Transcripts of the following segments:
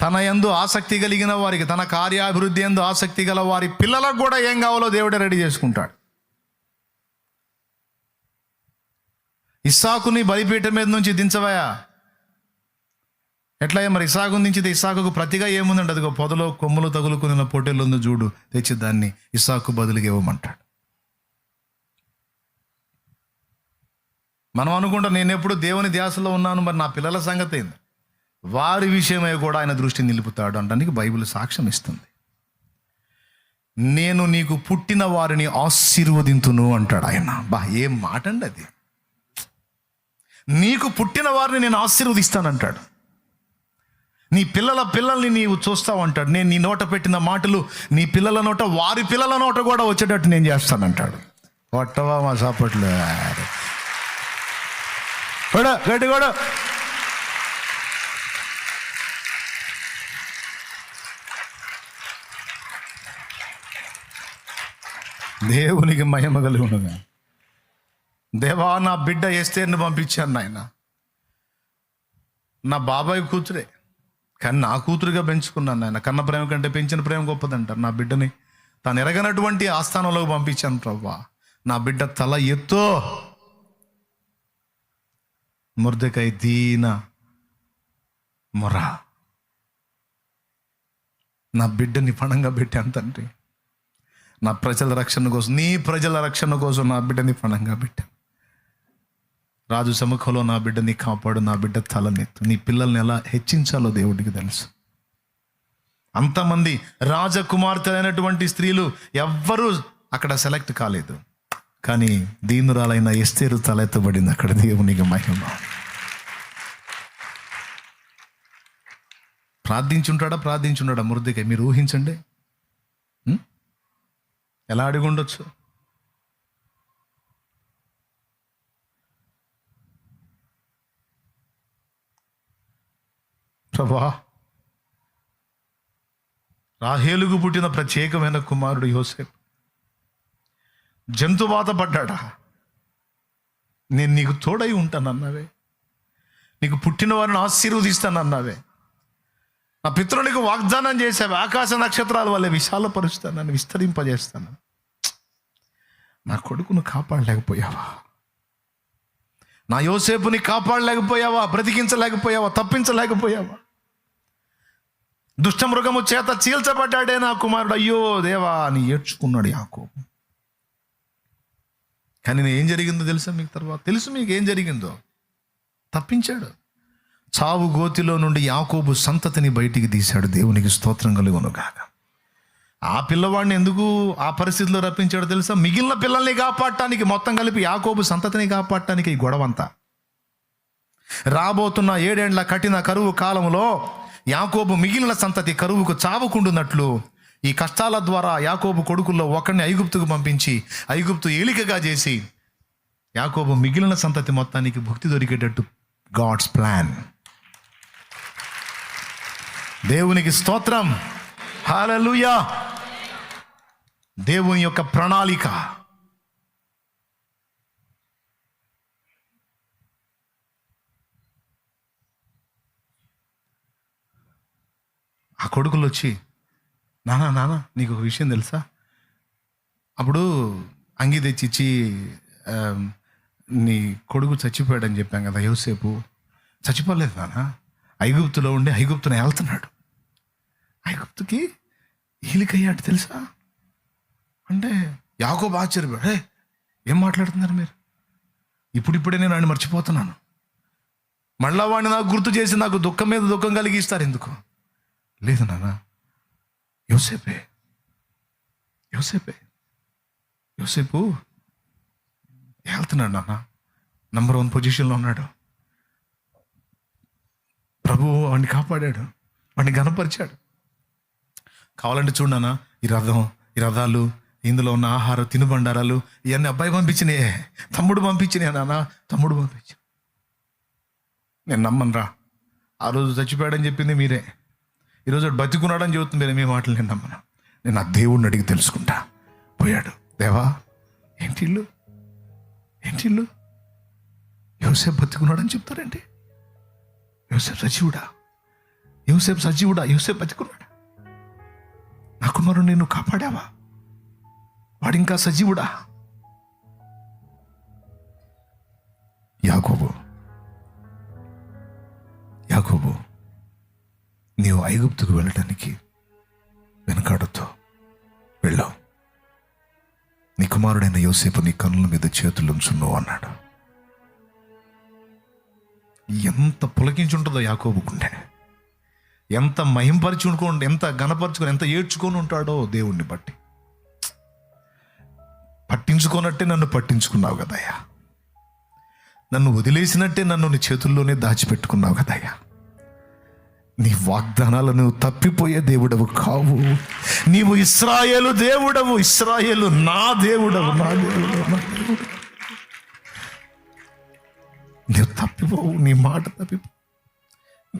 తన ఎందు ఆసక్తి కలిగిన వారికి తన కార్యాభివృద్ధి ఎందు ఆసక్తి గల వారి పిల్లలకు కూడా ఏం కావాలో దేవుడే రెడీ చేసుకుంటాడు. ఇస్సాకుని బలిపీఠం మీద నుంచి దించవయా ఎట్లా మరి? ఇసాకు నుంచి ఇసాకుకు ప్రతిగా ఏముందండి? అదిగో పొదలో కొమ్ములు తగులుకున్న పొట్టెలు ఉంది చూడు తెచ్చి దాన్ని ఇసాకు బదులుగా ఇవ్వమంటాడు. మనం అనుకుంటాం నేను ఎప్పుడు దేవుని ధ్యాసలో ఉన్నాను మరి నా పిల్లల సంగతి ఏంది? వారి విషయమై కూడా ఆయన దృష్టి నిలుపుతాడు అనడానికి బైబిల్ సాక్ష్యం ఇస్తుంది. నేను నీకు పుట్టిన వారిని ఆశీర్వదింతును అంటాడు ఆయన. బా ఏం మాట అండి అది? నీకు పుట్టిన వారిని నేను ఆశీర్వదిస్తానంటాడు. నీ పిల్లల పిల్లల్ని నీవు చూస్తావు అంటాడు. నేను నీ నోట పెట్టిన మాటలు నీ పిల్లల నోట వారి పిల్లల నోట కూడా వచ్చేటట్టు నేను చేస్తానంటాడు. కొట్టవా మా సాపట్లు. కూడా గట్టి కూడా దేవునికి మహిమ కలిగి ఉండగా. దేవా నా బిడ్డ ఎస్తేర్ని పంపించాను నాయన. నా బాబాయ్ కూతురే. కానీ నా కూతురుగా పెంచుకున్నాను నాయన. కన్న ప్రేమ కంటే పెంచిన ప్రేమ గొప్పదంటారు నా బిడ్డని తాను ఎరగనటువంటి ఆస్థానంలోకి పంపించాను ప్రవ్వా. నా బిడ్డ తల ఎత్తో. మురదకై దీన మొర. నా బిడ్డని పణంగా పెట్టాను తండ్రి. నా ప్రజల రక్షణ కోసం నీ ప్రజల రక్షణ కోసం నా బిడ్డని పణంగా పెట్టాను రాజు సముఖంలో నా బిడ్డని కాపాడు నా బిడ్డ తలనెత్తు. నీ పిల్లల్ని ఎలా హెచ్చించాలో దేవుడికి తెలుసు. అంతమంది రాజకుమార్తెలైనటువంటి స్త్రీలు ఎవ్వరూ అక్కడ సెలెక్ట్ కాలేదు. కానీ దీనురాలైన ఎస్తేరు తలెత్తబడింది అక్కడ దేవునికి మహిమ. ప్రార్థించుంటాడా? ప్రార్థించుంటాడా మురదికై మీరు ఊహించండి. ఎలా అడిగి ఉండొచ్చు? ప్రభా రాహేలుగు పుట్టిన ప్రత్యేకమైన కుమారుడు యోసేపు. జంతువాత పడ్డాడా? నేను నీకు తోడై ఉంటానన్నావే. నీకు పుట్టిన వారిని ఆశీర్వదిస్తానన్నావే. నా పితృనికి వాగ్దానం చేసావు ఆకాశ నక్షత్రాల వల్ల విశాలపరుస్తాను నన్ను విస్తరింపజేస్తాను. నా కొడుకును కాపాడలేకపోయావా? నా యోసేపుని కాపాడలేకపోయావా? బ్రతికించలేకపోయావా? తప్పించలేకపోయావా? దుష్టమృగము చేత చీల్చబడ్డాడే నా కుమారుడు. అయ్యో దేవా అని ఏడ్చుకున్నాడు యాకో కానీ నేను ఏం జరిగిందో తెలుసా మీకు తర్వాత? తెలుసు మీకు ఏం జరిగిందో? తప్పించాడు. చావు గోతిలో నుండి యాకోబు సంతతిని బయటికి తీశాడు. దేవునికి స్తోత్రం కలుగును కాక ఆ పిల్లవాడిని ఎందుకు ఆ పరిస్థితిలో రప్పించాడో తెలుసా? మిగిలిన పిల్లల్ని కాపాడటానికి మొత్తం కలిపి యాకోబు సంతతిని కాపాడటానికి ఈ గొడవంతా. రాబోతున్న ఏడేండ్ల కఠిన కరువు కాలంలో యాకోబు మిగిలిన సంతతి కరువుకు చావుకుండున్నట్లు ఈ కష్టాల ద్వారా యాకోబు కొడుకుల్లో ఒకరిని ఐగుప్తుకు పంపించి ఐగుప్తు ఏలికగా చేసి యాకోబు మిగిలిన సంతతి మొత్తానికి భక్తి దొరికేటట్టు గాడ్స్ ప్లాన్ దేవునికి స్తోత్రం. హాలలుయా దేవుని యొక్క ప్రణాళిక. ఆ కొడుకులు వచ్చి నానా నానా నీకు ఒక విషయం తెలుసా? అప్పుడు అంగి తెచ్చిచ్చి నీ కొడుకు చచ్చిపోయాడని చెప్పాం కదా యోసేపు. చచ్చిపోలేదు నానా? ఐగుప్తులో ఉండి ఐగుప్తుని వెళ్తున్నాడు ఐగుప్తుకి ఈలికయ్యాడు తెలుసా? అంటే యాకోబు ఆశ్చర్యపోయాడు. "హే, ఏం మాట్లాడుతున్నారు మీరు? ఇప్పుడిప్పుడే నేను ఆయన మర్చిపోతున్నాను. మళ్ళా వాడిని నాకు గుర్తు చేసి నాకు దుఃఖం మీద దుఃఖం కలిగిస్తారు ఎందుకు? లేదు నాన్న. యోసేపే. యోసేపే. యోసేపు వెళ్తున్నాడు నాన్న. నంబర్ వన్ పొజిషన్లో ఉన్నాడు. ప్రభు వాడిని కాపాడాడు. వాడిని గనపరిచాడు కావాలంటే చూడనా ఈ రథం ఈ రథాలు ఇందులో ఉన్న ఆహారం తినుబండారాలు ఇవన్నీ అబ్బాయి పంపించినాయే. తమ్ముడు పంపించినాయి నాన్న తమ్ముడు పంపించా. నేను నమ్మను రా ఆ రోజు చచ్చిపోయాడని చెప్పింది మీరే. ఈరోజు బతికున్నాడని చెబుతుంది మీ మాటలు నేను నమ్మను. నేను ఆ దేవుడిని అడిగి తెలుసుకుంటా. పోయాడు. దేవా ఏంటి ఇల్లు? ఏంటి ఇల్లు? యోసేపు బతికున్నాడని చెప్తారేంటి? యోసేపు సజీవుడా? యూసేపు సజీవుడా? యూసేపు బతికున్నాడా? నా కుమారుడు నేను కాపాడావా? వాడు ఇంకా సజీవుడా? యాకోబు యాకోబు నీవు ఐగుప్తుకు వెళ్ళటానికి వెనకాడుతో వెళ్ళావు. నీ కుమారుడైన యోసేపు నీ కన్నుల మీద చేతులు ఉంచును అన్నాడు. ఎంత పులకించుంటుందో యాకోబు గుండె. ఎంత మహింపరిచుకొని ఎంత గణపరచుకొని ఎంత ఏడ్చుకొని ఉంటాడో దేవుణ్ణి బట్టి. పట్టించుకోనట్టే నన్ను పట్టించుకున్నావు కదయ్యా. నన్ను వదిలేసినట్టే నన్ను నీ చేతుల్లోనే దాచిపెట్టుకున్నావు కదయ్యా. నీ వాగ్దానాలను తప్పిపోయే దేవుడవు కావు. నీవు ఇస్రాయేలు దేవుడవు ఇస్రాయేలు నా దేవుడవు నా దేవుడవు నా దేవుడు నువ్వు తప్పిపోవు నీ మాట తప్పిపో.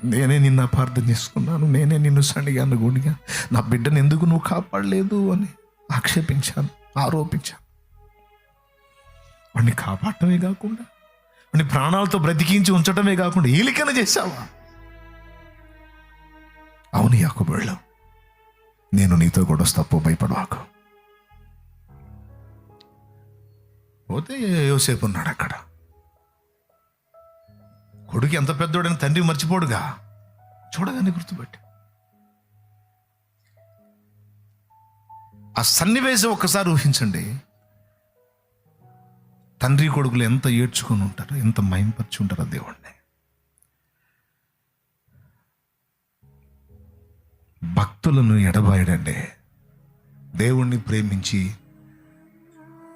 నేనే నిన్ను అపార్థం చేసుకున్నాను నేనే నిన్ను సణిగాను గుడిగా నా బిడ్డను ఎందుకు నువ్వు కాపాడలేదు అని ఆక్షేపించాను ఆరోపించాను. వాడిని కాపాడటమే కాకుండా వాడిని ప్రాణాలతో బ్రతికించి ఉంచటమే కాకుండా ఏలికన చేశావా? అవును యాకుబళ్ళు నేను నీతో కూడా తప్పు భయపడవాకు. పోతే యోసేపు ఉన్నాడు అక్కడ. కొడుకు ఎంత పెద్దోడని తండ్రి మర్చిపోడుగా. చూడగానే గుర్తుపెట్టి. ఆ సన్నివేశం ఒక్కసారి ఊహించండి. తండ్రి కొడుకులు ఎంత ఏడ్చుకొని ఉంటారు ఎంత మయంపరిచి ఉంటారు ఆ దేవుణ్ణి. భక్తులను ఎడబాయడండి. దేవుణ్ణి ప్రేమించి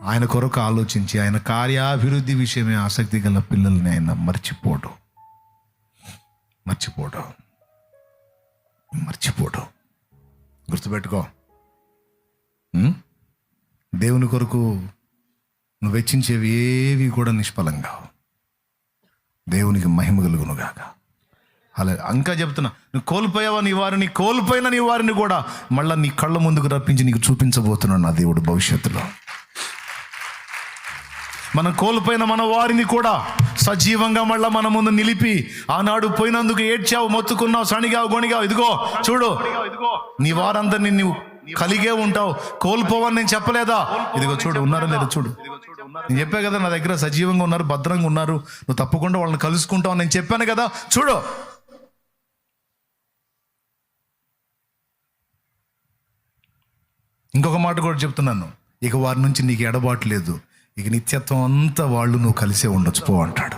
ఆయన కొరకు ఆలోచించి ఆయన కార్యాభివృద్ధి విషయమే ఆసక్తి గల పిల్లల్ని ఆయన మర్చిపోవడం మర్చిపోడు మర్చిపోడు గుర్తుపెట్టుకో. దేవుని కొరకు నువ్వు వెచ్చించేవి ఏవి కూడా నిష్ఫలంగా దేవునికి మహిమ కలుగునుగాక అలా ఇంకా చెప్తున్నా. నువ్వు కోల్పోయావా నీ వారిని? కోల్పోయిన నీ వారిని కూడా మళ్ళీ నీ కళ్ళ ముందుకు రప్పించి నీకు చూపించబోతున్నాడు నా దేవుడు భవిష్యత్తులో. మనం కోల్పోయిన మన వారిని కూడా సజీవంగా మళ్ళా మన ముందు నిలిపి ఆనాడు పోయినందుకు ఏడ్చావు మొత్తుకున్నావు సణిగావు గొణిగావు ఇదిగో చూడు. నీ వారందరినీ నువ్వు కలిగే ఉంటావు కోల్పోవని నేను చెప్పలేదా? ఇదిగో చూడు ఉన్నారా లేదా చూడు. నేను చెప్పా కదా నా దగ్గర సజీవంగా ఉన్నారు భద్రంగా ఉన్నారు నువ్వు తప్పకుండా వాళ్ళని కలుసుకుంటావు నేను చెప్పాను కదా చూడు. ఇంకొక మాట కూడా చెప్తున్నాను. ఇక వారి నుంచి నీకు ఎడబాటు లేదు. ఇక నిత్యత్వం అంతా వాళ్ళు నువ్వు కలిసే ఉండొచ్చు పో అంటాడు.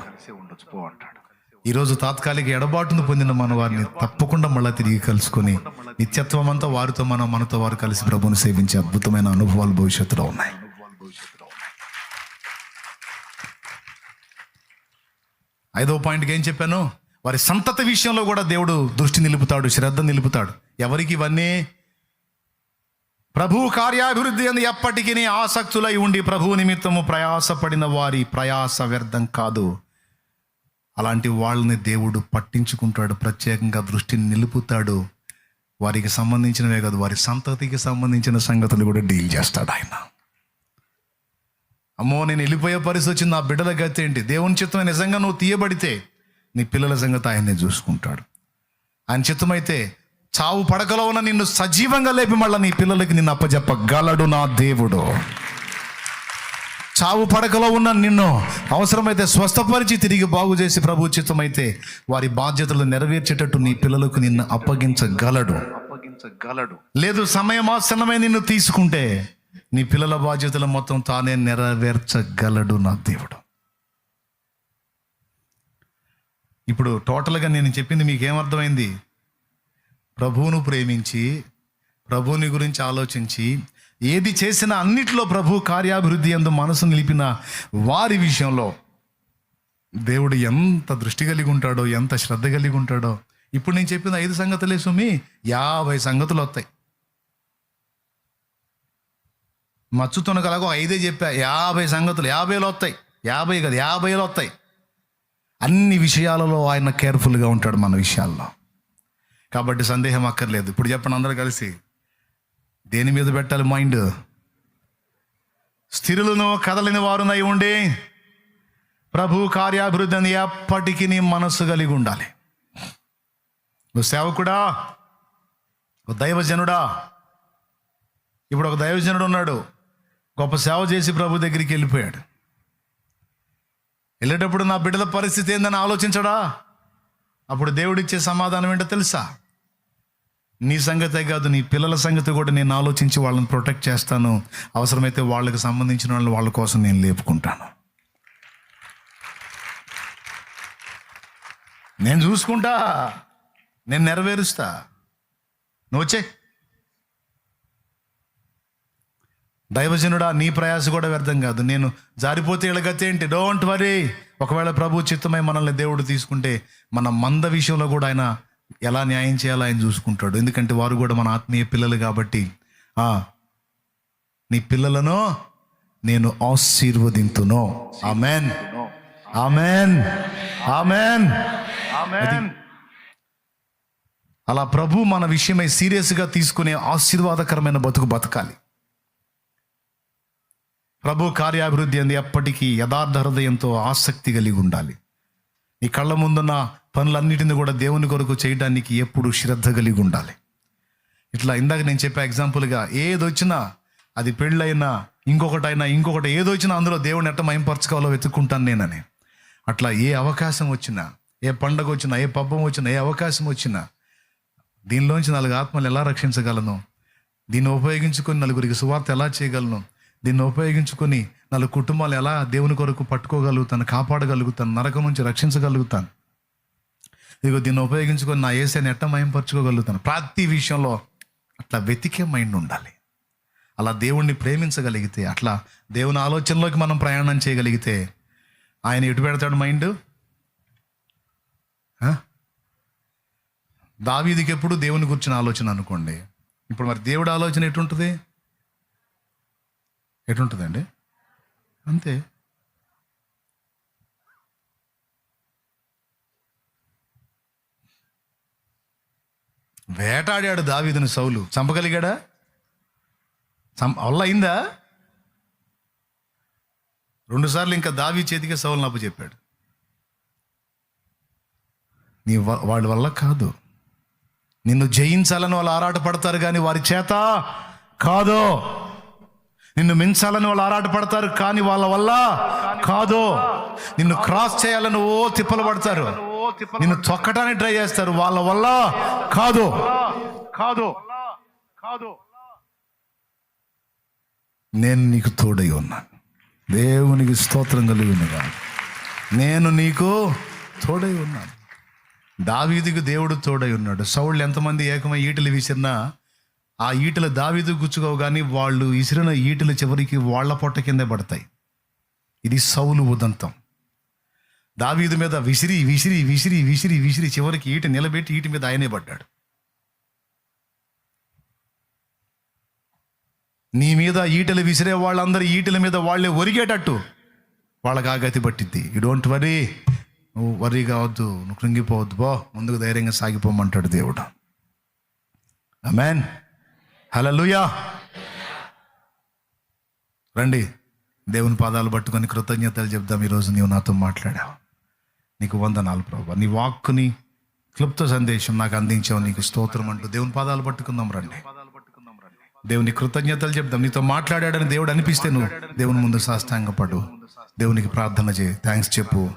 ఈరోజు తాత్కాలిక ఎడబాటును పొందిన మన వారిని తప్పకుండా మళ్ళీ తిరిగి కలుసుకొని నిత్యత్వం అంతా వారితో మనం మనతో వారు కలిసి ప్రభుని సేవించే అద్భుతమైన అనుభవాలు భవిష్యత్తులో ఉన్నాయి. ఐదో పాయింట్కి ఏం చెప్పాను? వారి సంతత విషయంలో కూడా దేవుడు దృష్టి నిలుపుతాడు శ్రద్ధ నిలుపుతాడు. ఎవరికి ఇవన్నీ ప్రభు కార్యాభివృద్ధి అని ఎప్పటికీ ఆసక్తులై ఉండి ప్రభు నిమిత్తము ప్రయాసపడిన వారి ప్రయాస వ్యర్థం కాదు. అలాంటి వాళ్ళని దేవుడు పట్టించుకుంటాడు ప్రత్యేకంగా దృష్టిని నిలుపుతాడు. వారికి సంబంధించినవే కాదు వారి సంతతికి సంబంధించిన సంగతులు కూడా డీల్ చేస్తాడు ఆయన. అమ్మో నేను వెళ్ళిపోయే పరిస్థితి వచ్చింది నా బిడ్డల గతి ఏంటి? దేవుని చిత్తం నిజంగా నువ్వు తీయబడితే నీ పిల్లల సంగతి ఆయన్ని చూసుకుంటాడు. ఆయన చిత్తమైతే చావు పడకలో ఉన్న నిన్ను సజీవంగా లేపి మళ్ళీ నీ పిల్లలకి నిన్ను అప్పచెప్పగలడు నా దేవుడు. చావు పడకలో ఉన్న నిన్ను అవసరమైతే స్వస్థపరిచి తిరిగి బాగు చేసి ప్రభు చిత్తమైతే వారి బాధ్యతలు నెరవేర్చేటట్టు నీ పిల్లలకు నిన్ను అప్పగించగలడు. అప్పగించగలడు. లేదు సమయం ఆసన్నమై నిన్ను తీసుకుంటే నీ పిల్లల బాధ్యతలు మొత్తం తానే నెరవేర్చగలడు నా దేవుడు. ఇప్పుడు టోటల్గా నేను చెప్పింది మీకు ఏమర్థమైంది ప్రభువును ప్రేమించి ప్రభువుని గురించి ఆలోచించి ఏది చేసినా అన్నిట్లో ప్రభు కార్యాభివృద్ధి ఎందు మనసు నిలిపిన వారి విషయంలో దేవుడు ఎంత దృష్టి కలిగి ఉంటాడో ఎంత శ్రద్ధ కలిగి ఉంటాడో. ఇప్పుడు నేను చెప్పిన ఐదు సంగతులే సుమి యాభై సంగతులు వస్తాయి. మచ్చు కలగో ఐదే చెప్పా యాభై సంగతులు యాభైలో వస్తాయి. యాభై కదా యాభైలో వస్తాయి. అన్ని విషయాలలో ఆయన కేర్ఫుల్గా ఉంటాడు మన విషయాల్లో. కాబట్టి సందేహం అక్కర్లేదు. ఇప్పుడు చెప్పండి అందరూ కలిసి. దేని మీద పెట్టాలి మైండ్ స్థిరులను కదలని వారునై ఉండి ప్రభు కార్యాభివృద్ధి అని ఎప్పటికీ నీ మనస్సు కలిగి ఉండాలి. నువ్వు సేవకుడా? ఒక దైవజనుడా? ఇప్పుడు ఒక దైవజనుడు ఉన్నాడు. గొప్ప సేవ చేసి ప్రభు దగ్గరికి వెళ్ళిపోయాడు. వెళ్ళేటప్పుడు నా బిడ్డల పరిస్థితి ఏందని ఆలోచించడా? అప్పుడు దేవుడిచ్చే సమాధానం ఏంటో తెలుసా? నీ సంగతే కాదు నీ పిల్లల సంగతి కూడా నేను ఆలోచించి వాళ్ళని ప్రొటెక్ట్ చేస్తాను. అవసరమైతే వాళ్ళకి సంబంధించిన వాళ్ళని వాళ్ళ కోసం నేను లేపుకుంటాను. నేను చూసుకుంటా నేను నెరవేరుస్తా. నువ్వు వచ్చే. దైవజనుడా నీ ప్రయాస కూడా వ్యర్థం కాదు. నేను జారిపోతే ఇళ్ళగతే ఏంటి? డోంట్ వరీ ఒకవేళ ప్రభు చిత్తమై మనల్ని దేవుడు తీసుకుంటే మన మంద విషయంలో కూడా ఆయన ఎలా న్యాయం చేయాలో ఆయన చూసుకుంటాడు. ఎందుకంటే వారు కూడా మన ఆత్మీయ పిల్లలు కాబట్టి ఆ, నీ పిల్లలను నేను ఆశీర్వదింతును. ఆమెన్. ఆమెన్. ఆమెన్. అలా ప్రభు మన విషయమై సీరియస్గా తీసుకునే ఆశీర్వాదకరమైన బతుకు బతకాలి. ప్రభు కార్యాభివృద్ధి అంది ఎప్పటికీ యథార్థ హృదయంతో ఆసక్తి కలిగి ఉండాలి. నీ కళ్ళ ముందున్న పనులన్నిటిని కూడా దేవుని కొరకు చేయడానికి ఎప్పుడు శ్రద్ధ కలిగి ఉండాలి. ఇట్లా ఇందాక నేను చెప్పే ఎగ్జాంపుల్గా ఏది వచ్చినా అది పెళ్ళైనా ఇంకొకటైనా ఇంకొకటి ఏది వచ్చినా అందులో దేవుని ఎట్ట మయంపరచుకోవాలో వెతుక్కుంటాను నేనని. అట్లా ఏ అవకాశం వచ్చినా ఏ పండగ వచ్చినా ఏ పబ్బం వచ్చినా ఏ అవకాశం వచ్చినా దీనిలోంచి నాలుగు ఆత్మలు ఎలా రక్షించగలను? దీన్ని ఉపయోగించుకొని నలుగురికి సువార్త ఎలా చేయగలను? దీన్ని ఉపయోగించుకొని నాలుగు కుటుంబాలు ఎలా దేవుని కొరకు పట్టుకోగలుగుతాను కాపాడగలుగుతాను నరకం నుంచి రక్షించగలుగుతాను? ఇదిగో దీన్ని ఉపయోగించుకొని నా ఏసైని ఎట్ట మయంపరచుకోగలుగుతాను? ప్రతి విషయంలో అట్లా వెతికే మైండ్ ఉండాలి. అలా దేవుణ్ణి ప్రేమించగలిగితే అట్లా దేవుని ఆలోచనలోకి మనం ప్రయాణం చేయగలిగితే ఆయన ఎటు పెడతాడు మైండ్? దావీదికి ఎప్పుడు దేవుని గురించిన ఆలోచన అనుకోండి. ఇప్పుడు మరి దేవుడి ఆలోచన ఎటుంటుంది? ఎటుంటుందండి? అంతే. వేటాడాడు దావీదును సౌలు. చంపగలిగాడా? చం వల్ల అయిందా? రెండుసార్లు ఇంకా దావీ చేతికి సౌలు నప్పు చెప్పాడు. నీ వ- వాళ్ళ వల్ల కాదు. నిన్ను జయించాలని వాళ్ళు ఆరాట పడతారు కానీ వారి చేత కాదు. నిన్ను మించాలని వాళ్ళు ఆరాట పడతారు కానీ వాళ్ళ వల్ల కాదు. నిన్ను క్రాస్ చేయాలని ఓ తిప్పలు పడతారు. నిన్ను తొక్కటానికి ట్రై చేస్తారు. వాళ్ళ వల్ల కాదు. కాదు. కాదు. నేను నీకు తోడై ఉన్నాను దేవునికి స్తోత్రం కలిగి ఉన్నగా నేను నీకు తోడై ఉన్నాను దావీదుకు దేవుడు తోడై ఉన్నాడు. సౌళ్ళు ఎంతమంది ఏకమై ఈటలు విసిరినా ఆ ఈటలు దావీదు గుచ్చుకోవు కానీ వాళ్ళు విసిరిన ఈటలు చివరికి వాళ్ళ పొట్ట కిందే పడతాయి. ఇది సౌలు ఉదంతం. దావీదు మీద విసిరి విసిరి విసిరి విసిరి విసిరి చివరికి ఈట నిలబెట్టి ఈటి మీద ఆయనే పడ్డాడు. నీ మీద ఈటలు విసిరే వాళ్ళందరూ ఈటల మీద వాళ్ళే ఒరిగేటట్టు వాళ్ళకి ఆ గతి పట్టిద్ది. యూ డోంట్ వరీ నువ్వు వరీ కావద్దు. నువ్వు కృంగిపోవద్దు. బో ముందుకు ధైర్యంగా సాగిపోమంటాడు దేవుడు. అమెన్ హలో లూయా రండి. దేవుని పాదాలు పట్టుకొని కృతజ్ఞతలు చెప్దాం. ఈరోజు నీవు నాతో మాట్లాడావు. నీకు వందనాలు ప్రభు. నీ వాక్కుని క్లుప్త సందేశం నాకు అందించావు. నీకు స్తోత్రం అంటూ దేవుని పాదాలు పట్టుకుందాం రండి. దేవుని కృతజ్ఞతలు చెప్దాం. నీతో మాట్లాడాడని దేవుడు అనిపిస్తే నువ్వు దేవుని ముందు సాష్టాంగపడు దేవునికి ప్రార్థన చేయి. థ్యాంక్స్ చెప్పు.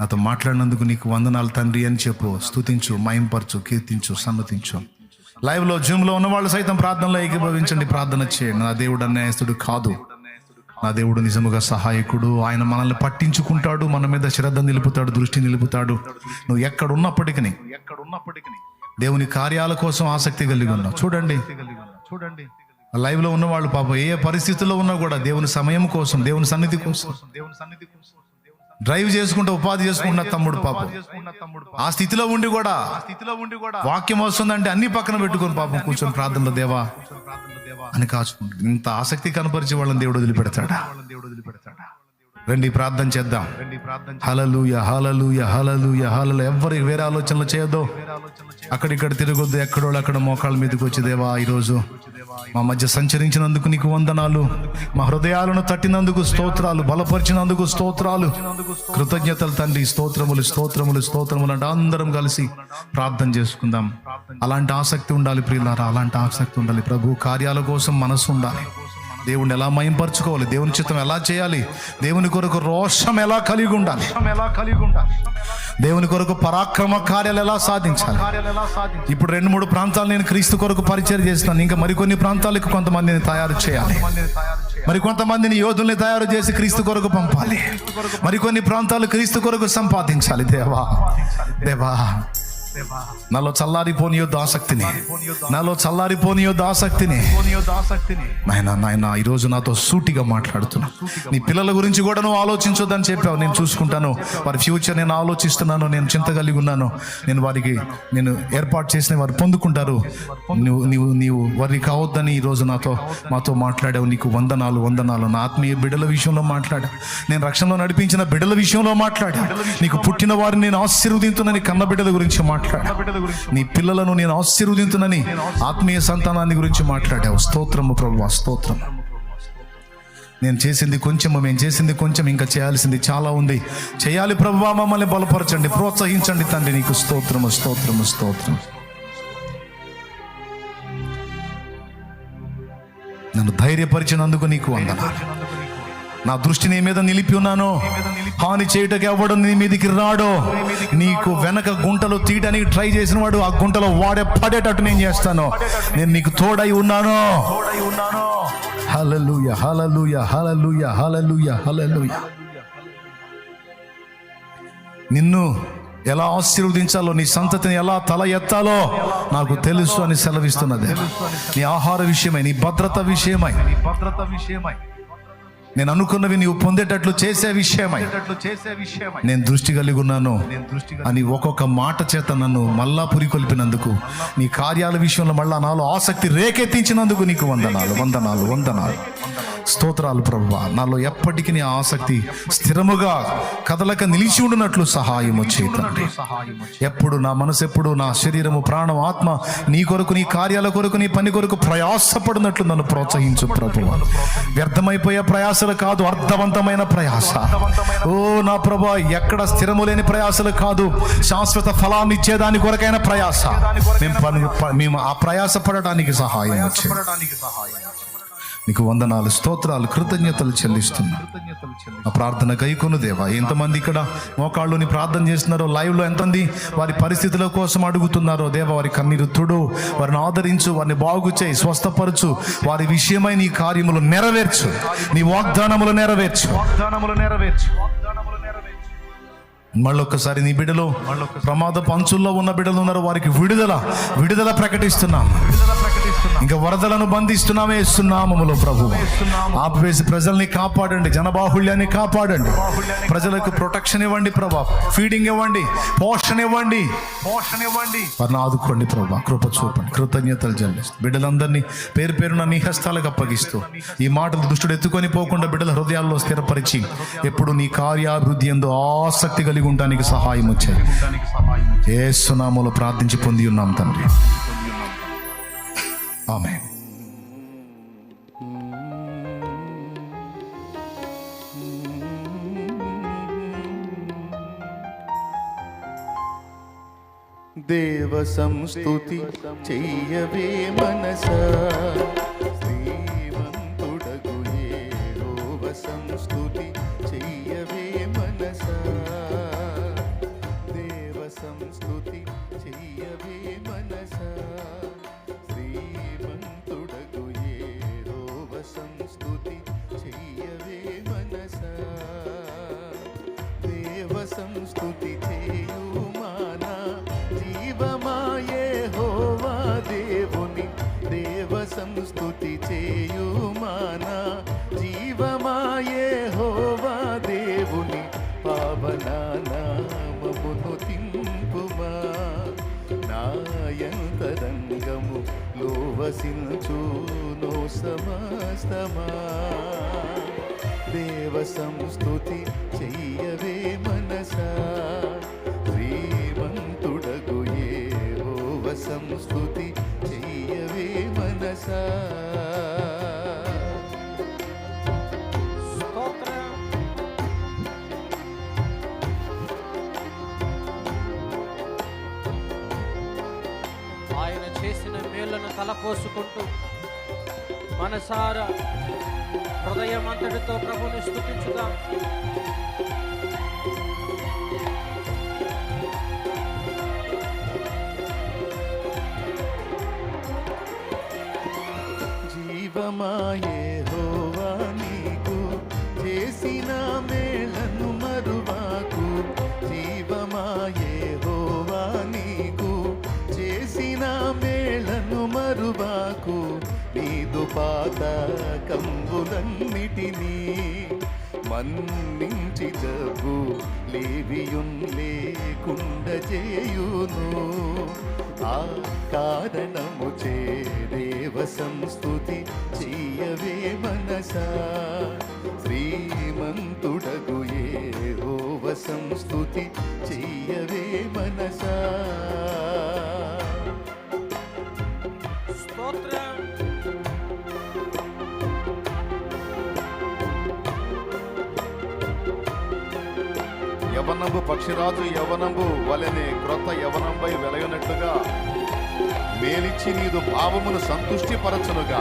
నాతో మాట్లాడినందుకు నీకు వందనాలు తండ్రి అని చెప్పు. స్తుతించు మయంపరచు కీర్తించు సన్నతించు. లైవ్లో జూమ్లో ఉన్న వాళ్ళు సైతం ప్రార్థనలో ఏకీభవించండి. ప్రార్థన చేయండి. నా దేవుడు అన్యాయస్తుడు కాదు. నా దేవుడు నిజముగా సహాయకుడు. ఆయన మనల్ని పట్టించుకుంటాడు మన మీద శ్రద్ధ నిలుపుతాడు దృష్టి నిలుపుతాడు. నువ్వు ఎక్కడ ఎక్కడున్నప్పటికీ దేవుని కార్యాల కోసం ఆసక్తి కలిగి ఉన్నావు. చూడండి. చూడండి లైవ్లో ఉన్న వాళ్ళు పాపం ఏ పరిస్థితుల్లో ఉన్నా కూడా దేవుని సమయం కోసం దేవుని సన్నిధి కోసం దేవుని సన్నిధి కోసం డ్రైవ్ చేసుకుంటూ ఉపాధి చేసుకుంటున్న తమ్ముడు పాపం. ఆ స్థితిలో ఉండి కూడా వాక్యం వస్తుందంటే అన్ని పక్కన పెట్టుకొని పాపం కూర్చొని ప్రార్థనలో దేవా అని కాచుకుంటుంది ఇంత ఆసక్తి కనపరిచి వాళ్ళని దేవుడు వదిలిపెడతాడా? రండి ప్రార్థన చేద్దాం. హలలుయ హలలుయ హలలుయ హలలు ఎవరికి వేరే ఆలోచనలు చేయొద్దు. అక్కడిక్కడ తిరగొద్దు ఎక్కడోళ్ళు అక్కడ మోకాళ్ళ మీదకి వచ్చి దేవా ఈరోజు మా మధ్య సంచరించినందుకు నీకు వందనాలు. మా హృదయాలను తట్టినందుకు స్తోత్రాలు బలపరిచినందుకు స్తోత్రాలు. కృతజ్ఞతలు తండ్రి స్తోత్రములు స్తోత్రములు స్తోత్రములు అంటే అందరం కలిసి ప్రార్థన చేసుకుందాం. అలాంటి ఆసక్తి ఉండాలి ప్రియులారా అలాంటి ఆసక్తి ఉండాలి. ప్రభు కార్యాల కోసం మనసు ఉండాలి. దేవుణ్ణి ఎలా మయంపరచుకోవాలి? దేవుని చిత్తం ఎలా చేయాలి? దేవుని కొరకు రోషం ఎలా కలిగి ఉండాలి? ఎలా కలిగి ఉండాలి? దేవుని కొరకు పరాక్రమ కార్యాలు ఎలా సాధించాలి? ఇప్పుడు రెండు మూడు ప్రాంతాలు నేను క్రీస్తు కొరకు పరిచయం చేస్తున్నాను. ఇంకా మరికొన్ని ప్రాంతాలకు కొంతమందిని తయారు చేయాలి. మరి కొంతమందిని యోధుల్ని తయారు చేసి క్రీస్తు కొరకు పంపాలి. మరికొన్ని ప్రాంతాలు క్రీస్తు కొరకు సంపాదించాలి. దేవా దేవా నాలో చల్లారిపోని యొద్ద ఆసక్తిని నాలో చల్లారిపోని యొద్ద ఆసక్తిని నాయన నాయన ఈరోజు నాతో సూటిగా మాట్లాడుతున్నా. నీ పిల్లల గురించి కూడా నువ్వు ఆలోచించొద్దని చెప్పావు. నేను చూసుకుంటాను. వారి ఫ్యూచర్ నేను ఆలోచిస్తున్నాను. నేను చింత కలిగి ఉన్నాను. నేను వారికి నేను ఏర్పాటు చేసిన వారు పొందుకుంటారు. నువ్వు నీవు నీవు వారికి కావద్దని ఈరోజు నాతో మాతో మాట్లాడావు. నీకు వందనాలు వందనాలు. నా ఆత్మీయ బిడ్డల విషయంలో మాట్లాడా. నేను రక్షణలో నడిపించిన బిడ్డల విషయంలో మాట్లాడా. నీకు పుట్టిన వారిని నేను ఆశీర్వదించునని కన్న బిడ్డల గురించి మాట్లాడు. నీ పిల్లలను నేను ఆశీర్వదించునని ఆత్మీయ సంతానాన్ని గురించి మాట్లాడావు. స్తోత్రము ప్రభు స్తోత్రం. నేను చేసింది కొంచెము మేము చేసింది కొంచెం ఇంకా చేయాల్సింది చాలా ఉంది. చేయాలి ప్రభు మమ్మల్ని బలపరచండి ప్రోత్సహించండి తండ్రి నీకు స్తోత్రము స్తోత్రము స్తోత్రం. నన్ను ధైర్యపరిచినందుకు నీకు వందనాలు. నా దృష్టి నీ మీద నిలిపి ఉన్నాను. హాని చేయుటకు ఎవడు నీ మీదికి రాడో? నీకు వెనక గుంటలు తీయడానికి ట్రై చేసిన వాడు ఆ గుంటలో వాడే పడేటట్టు నేను చేస్తాను. నేను నీకు తోడై ఉన్నాను. హలలుయ హలలుయ హలలుయ హలలుయ హలలుయ నిన్ను ఎలా ఆశీర్వదించాలో నీ సంతతిని ఎలా తల ఎత్తాలో నాకు తెలుసు అని సెలవిస్తున్నది. నీ ఆహార విషయమై నీ భద్రత విషయమై నీ భద్రత విషయమై. నేను అనుకున్నవి నీవు పొందేటట్లు చేసే విషయమై. చేసే విషయమై. నేను దృష్టి కలిగి ఉన్నాను అని ఒక్కొక్క మాట చేత నన్ను మళ్ళా పురికొల్పినందుకు నీ కార్యాల విషయంలో మళ్ళా నాలో ఆసక్తి రేకెత్తించినందుకు నీకు వందనాలు వందనాలు వందనాలు. స్తోత్రాలు ప్రభు నాలో ఎప్పటికీ నీ ఆసక్తి స్థిరముగా కదలక నిలిచి ఉండినట్లు సహాయము చేతండి ఎప్పుడు నా మనసు ఎప్పుడు నా శరీరము ప్రాణం ఆత్మ నీ కొరకు నీ కార్యాల కొరకు నీ పని కొరకు ప్రయాసపడినట్లు నన్ను ప్రోత్సహించు ప్రభు వ్యర్థమైపోయే ప్రయాసలు కాదు అర్థవంతమైన ప్రయాస. ఓ నా ప్రభు ఎక్కడ స్థిరము లేని ప్రయాసలు కాదు శాశ్వత ఫలాన్ని ఇచ్చేదాని కొరకైన ప్రయాస. మేము పని- మేము ఆ ప్రయాస పడడానికి సహాయం సహాయం నీకు వందనాలు స్తోత్రాలు కృతజ్ఞతలు చెల్లిస్తున్నా. ఆ ప్రార్థన కైకొను దేవా ఎంతమంది ఇక్కడ మోకాళ్ళుని ప్రార్థన చేస్తున్నారో లైవ్లో ఎంతమంది వారి పరిస్థితుల కోసం అడుగుతున్నారో దేవ వారి కన్నీరు తుడు వారిని ఆదరించు వారిని బాగు చేయి స్వస్థపరచు వారి విషయమై నీ కార్యములు నెరవేర్చు నీ వాగ్దానములు నెరవేర్చు వాగ్దానములు నెరవేర్చు. మళ్ళొక్కసారి నీ బిడ్డలు ప్రమాద పంచుల్లో ఉన్న బిడ్డలు ఉన్నారు వారికి విడుదల విడుదల ప్రకటిస్తున్నాం. ఇంకా వరదలను బంధిస్తున్నామే ఇస్తున్నామములో ప్రభు. ఆపివేసి ప్రజల్ని కాపాడండి జనబాహుళ్యాన్ని కాపాడండి. ప్రజలకు ప్రొటెక్షన్ ఇవ్వండి ప్రభా. ఫీడింగ్ ఇవ్వండి పోషణ ఇవ్వండి. పోషణ ఇవ్వండి. వారిని ఆదుకోండి ప్రభా. కృప చూపండి కృతజ్ఞతలు చెల్లిస్తూ. బిడ్డలందరినీ పేరు పేరున నీ హస్తాలకు అప్పగిస్తూ. ఈ మాటలు దుష్టుడు ఎత్తుకొని పోకుండా బిడ్డల హృదయాల్లో స్థిరపరిచి ఎప్పుడు నీ కార్యాభివృద్ధి ఎందు ఆసక్తి కలిగి ఉండడానికి సహాయం వచ్చాయి. ఏ సునామూలో ప్రార్థించి పొంది ఉన్నాం తండ్రి. ఆమె దేవ సంస్తుతి చెయ్యవే మనస తింపుమా నాయంతరంగము లోవసించు నో సమస్తమా? దేవ సంస్థుతి చెయ్యవే మనసా? శ్రీమంతుడగు ఏహోవ సంస్థుతి చెయ్యవే మనసా? మేళ్ళను మనసార హృదయం అంతటితో ప్రభుని స్థుతించుదాం జీవమాయే హోవా నీకు చేసిన పాత కంబులన్నిటినీ మన్నించి జబ్బు లేవియున్ లేకుండ చేయును. ఆ కారణము చే దేవ సంస్తుతి చెయ్యవే మనసా. శ్రీమంతుడగు ఏ ఏహోవ సంస్తుతి చెయ్యవే మనసా. యవనంబు పక్షిరాజు యవనంబు వలెనే క్రొత్త యవనంపై వెలయనట్లుగా మేలిచ్చి నీదు భావమును సంతుష్టిపరచునుగా.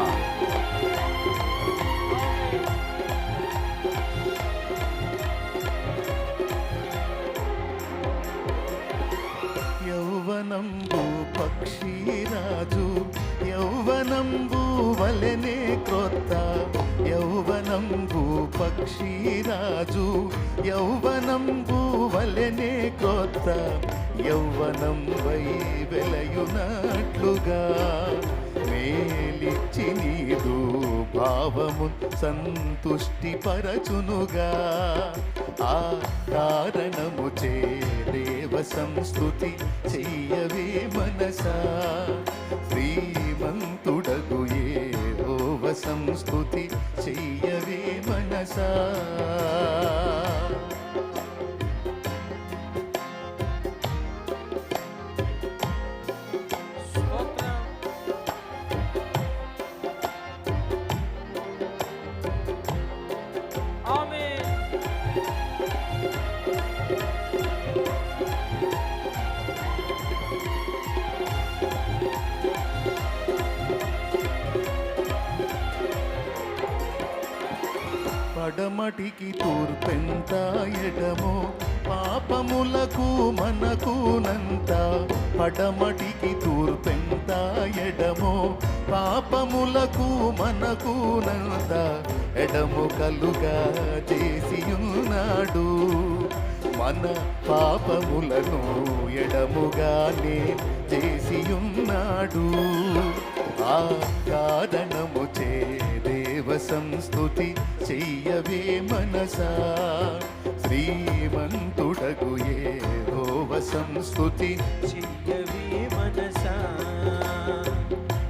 భావము సంతుష్టి పరచునుగా ఆ కారణము చే దేవ సంస్తుతి చెయ్యవే మనసా. శ్రీమంతుడగు ఏహోవ సంస్తుతి చెయ్యవే మనసా. మటికి తూర్పెంత ఎడమో పాపములకు మనకునంత పడమటికి తూర్పెంత ఎడమో పాపములకు మనకునంత ఎడము కలుగా చేసి ఉన్నాడు మన పాపములను ఎడముగానే చేసి ఉన్నాడు ఆ కారణము చే సంస్తుతి చెయ్యవే మనసా. శ్రీమంతుడగు ఏహోవ సంస్తుతి చెయ్యవే మనసా.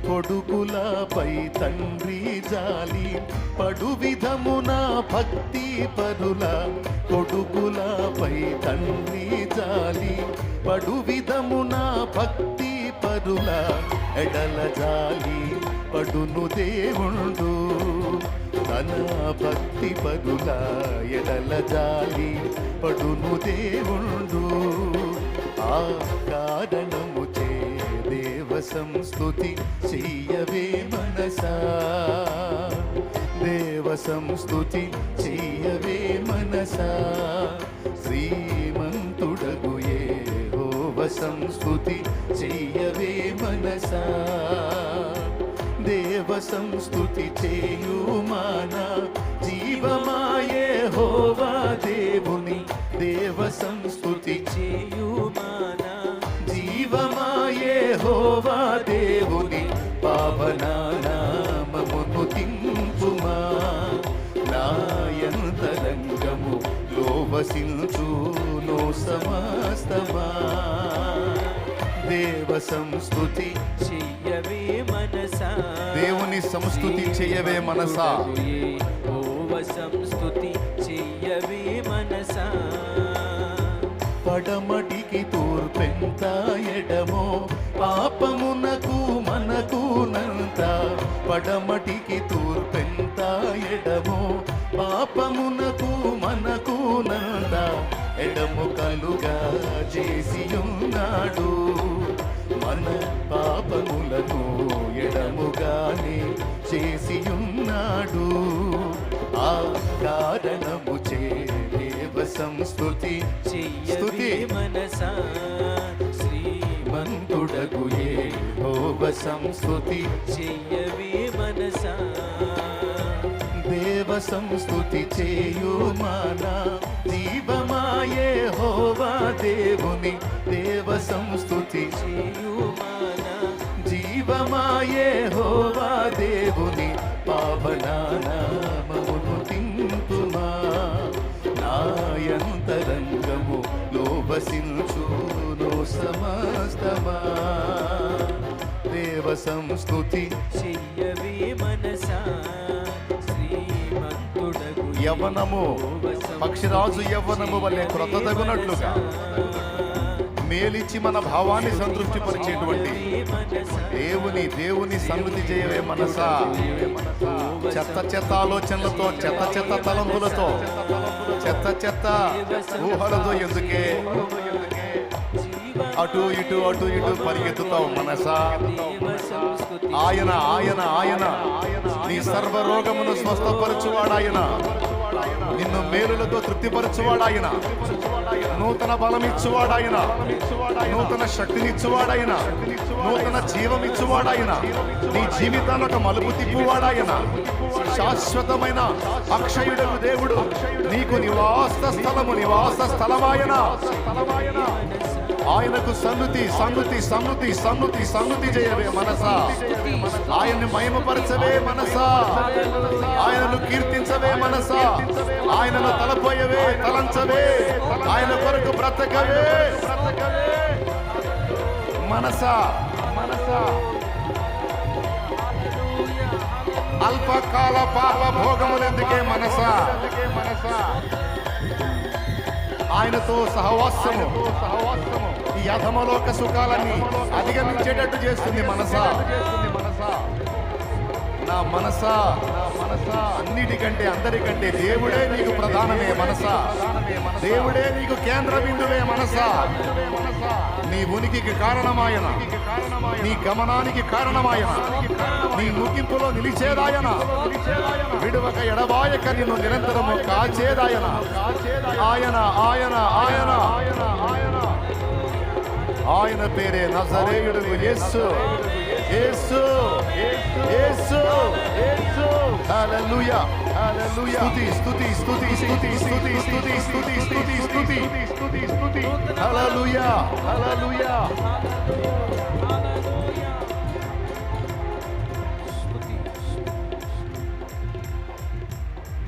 కొడుకులపై తండ్రి జాలి పడు విధమున భక్తి పరుల. కొడుకులపై తండ్రి జాలి పడు విధమున భక్తి పరుల ఎడల జాలి పడును దేవుండు. తన భక్తి పరుల ఎడల జాలి పడును దేవుండు. ఆ కారణము చే దేవ సంస్తుతి చెయ్యవే మనసా. దేవ సంస్తుతి చెయ్యవే మనసా. శ్రీమ సంస్కృతి చేయవే చెయ్యవే మనసా దేవ సంస్తుతి చేయుమాన జీవమాయే హోవా దేవుని దేవ సంస్తుతి సంస్కృతి చెయ్యవే మనసా దేవుని సంస్తుతి చెయ్యవే మనసా. ఓవ సంస్థుతి చెయ్యవే మనసా. పడమటికి తూర్పెంత ఎడమో పాపమునకు మనకు నంత. పడమటికి తూర్పెంత ఎడమో పాపమునకు మనకు నంత. ఎడము కలుగా చేసి ఉన్నాడు మన పాపములను ఎడముగానే చేసి ఉన్నాడు ఆ కారణము చే దేవ సంస్కృతి చెయ్యవే మనసా శ్రీమంతుడగు మంతుడగు ఏ భోగ సంస్కృతి చెయ్యవే మనసా దేవ సంస్కృతి చేయు మాన దీపమాయే హోవా దేవుని దేవ సంస్థుతి జీవమాయే హోవా దేవుని పావనామమును తింపుమా నాయంతరంగము లోబసించును సమస్తమా. దేవ సంస్థుతి చెయ్యవే మనసా. యవనము యవ్వనము. పక్షిరాజు యవ్వనము క్రొత్త క్రొత్తదగునట్లుగా మేలిచ్చి మన భావాన్ని సంతృప్తిపరిచేటువంటి దేవుని దేవుని సన్నిధి చేయవే మనసా. చెత్త చెత్త ఆలోచనలతో చెత్త చెత్త తలంపులతో చెత్త చెత్త ఊహలతో ఎందుకే? అటు ఇటు అటు ఇటు పరిగెత్తుతావు మనసా. ఆయన ఆయన ఆయన నీ సర్వ రోగమును స్వస్థపరచువాడాయన నిన్ను మేలులతో తృప్తిపరచువాడాయన. నూతన బలమిచ్చువాడాయన. నూతన శక్తినిచ్చువాడాయన. నూతన జీవమిచ్చువాడాయన. నీ జీవితాన్ని ఒక మలుపు తిప్పువాడాయన. శాశ్వతమైన అక్షయుడు దేవుడు నీకు నివాస స్థలము నివాస స్థలమాయన ఆయనకు సన్నుతి సన్నుతి సన్నుతి సన్నుతి సన్నుతి చేయవే మనసా. ఆయన్ని మహిమపరచవే మనసా. ఆయనను కీర్తించవే మనసా. ఆయనను తలపోయవే తలంచవే. ఆయన కొరకు బ్రతకవే. మనసా. మనసా అల్పకాల పాప భోగములెందుకే మనసా? మనసా ఆయనతో సహవాసము సహవాసము. యథమలోక సుఖాలని అధిగమించేటట్టు చేస్తుంది మనసా. నా మనసా నా మనసా అన్నిటికంటే అందరికంటే దేవుడే నీకు ప్రధానమే మనసా. దేవుడే నీకు కేంద్ర బిందువే మనసా. నీ ఉనికికి కారణమాయన. నీ గమనానికి కారణమాయన. నీ ముగింపులో నిలిచేదాయన. విడువక ఎడబాయక నిన్ను నిరంతరము కాచేదాయన. ఆయన ఆయన ఆయన ఆయన. ఆయన పేరే నజరేయుడు యేసు. యేసు. యేసు. యేసు హల్లెలూయా. హల్లెలూయా. స్తుతి స్తుతి స్తుతి స్తుతి స్తుతి స్తుతి స్తుతి స్తుతి స్తుతి. స్తుతి స్తుతి హల్లెలూయా. హల్లెలూయా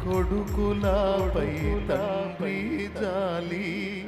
కొడుకులపై తండ్రి జాలి.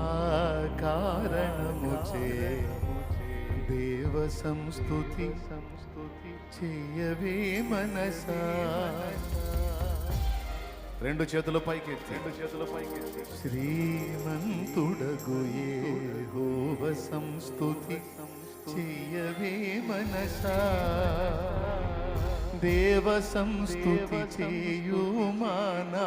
ఆ కారణముచే దేవ సంస్థుతి సంస్థుతి చేయవే మనసా. రెండు చేతుల పైకి రెండు చేతుల పైకి శ్రీమంతుడగు హోవ సంస్థుతి చేయవే మనసా. దేవ సంస్థుతి చేయుమానా.